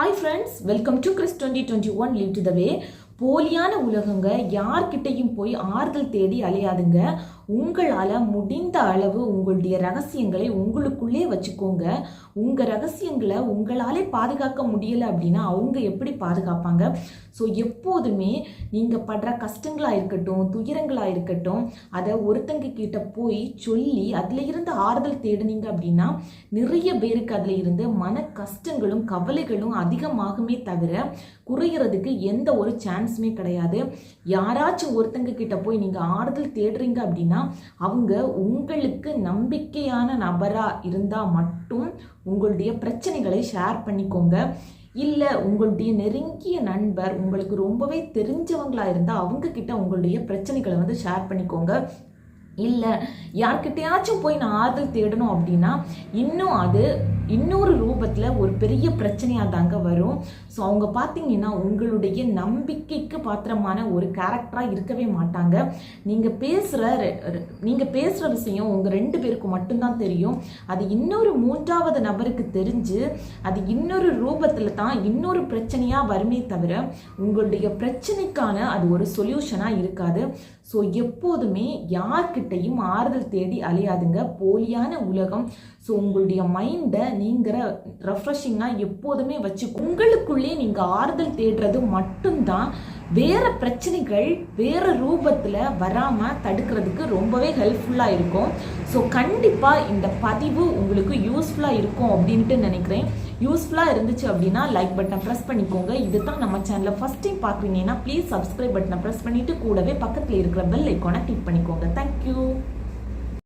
Hi friends, welcome to Chris 2021 Live to the Way. போலியான உலகங்க. யார்கிட்டையும் போய் ஆறுதல் தேடி அலையாதுங்க. உங்களால் முடிந்த அளவு உங்களுடைய ரகசியங்களை உங்களுக்குள்ளே வச்சுக்கோங்க. உங்கள் ரகசியங்களை உங்களாலே பாதுகாக்க முடியலை அப்படின்னா அவங்க எப்படி பாதுகாப்பாங்க? ஸோ எப்போதுமே நீங்கள் படுற கஷ்டங்களாக இருக்கட்டும் துயரங்களாக இருக்கட்டும் அதை ஒருத்தங்க கிட்ட போய் சொல்லி அதில் இருந்து ஆறுதல் தேடுனீங்க அப்படின்னா நிறைய பேருக்கு அதில் இருந்து மன கஷ்டங்களும் கவலைகளும் அதிகமாகுமே தவிர குறையிறதுக்கு எந்த ஒரு சான்ஸ் சான்ஸுமே கிடையாது. யாராச்சும் ஒருத்தங்க கிட்ட போய் நீங்கள் ஆறுதல் தேடுறீங்க அப்படின்னா அவங்க உங்களுக்கு நம்பிக்கையான நபராக இருந்தால் மட்டும் உங்களுடைய பிரச்சனைகளை ஷேர் பண்ணிக்கோங்க. இல்லை உங்களுடைய நெருங்கிய நண்பர் உங்களுக்கு ரொம்பவே தெரிஞ்சவங்களா இருந்தால் அவங்க கிட்ட உங்களுடைய பிரச்சனைகளை வந்து ஷேர் பண்ணிக்கோங்க. இல்லை யார்கிட்டயாச்சும் போய் நான் ஆறுதல் தேடணும் அப்படின்னா இன்னும் அது இன்னொரு ரூபத்தில் ஒரு பெரிய பிரச்சனையாக தாங்க வரும். ஸோ அவங்க பார்த்தீங்கன்னா உங்களுடைய நம்பிக்கைக்கு பாத்திரமான ஒரு கேரக்டராக இருக்கவே மாட்டாங்க. நீங்கள் பேசுகிற நீங்கள் பேசுகிற விஷயம் உங்கள் ரெண்டு பேருக்கு மட்டும்தான் தெரியும். அது இன்னொரு மூன்றாவது நபருக்கு தெரிஞ்சு அது இன்னொரு ரூபத்தில் தான் இன்னொரு பிரச்சனையாக வருமே தவிர உங்களுடைய பிரச்சனைக்கான அது ஒரு சொல்யூஷனாக இருக்காது. ஸோ எப்போதுமே யார்கிட்டையும் ஆறுதல் தேடி அலையாதுங்க. போலியான உலகம். ஸோ உங்களுடைய மைண்டை நீங்கள் ரெஃப்ரெஷிங்காக எப்போதுமே வச்சு உங்களுக்குள்ளே நீங்கள் ஆறுதல் தேடுறது மட்டும்தான். வேற பிரச்சனைகள் வேற ரூபத்தில் வராமல் தடுக்கிறதுக்கு ரொம்பவே ஹெல்ப்ஃபுல்லாக இருக்கும். ஸோ கண்டிப்பாக இந்த பதிவு உங்களுக்கு யூஸ்ஃபுல்லாக இருக்கும் அப்படின்ட்டு நினைக்கிறேன். யூஸ்ஃபுல்லாக இருந்துச்சு அப்படின்னா லைக் பட்டனை ப்ரெஸ் பண்ணிக்கோங்க. இதுதான் நம்ம சேனலை ஃபஸ்ட் டைம் பார்க்குறீங்கன்னா ப்ளீஸ் சப்ஸ்கிரைப் பட்டனை ப்ரெஸ் பண்ணிவிட்டு கூடவே பக்கத்தில் இருக்கிற பெல் ஐக்கானை கிளிக் பண்ணிக்கோங்க. தேங்க்யூ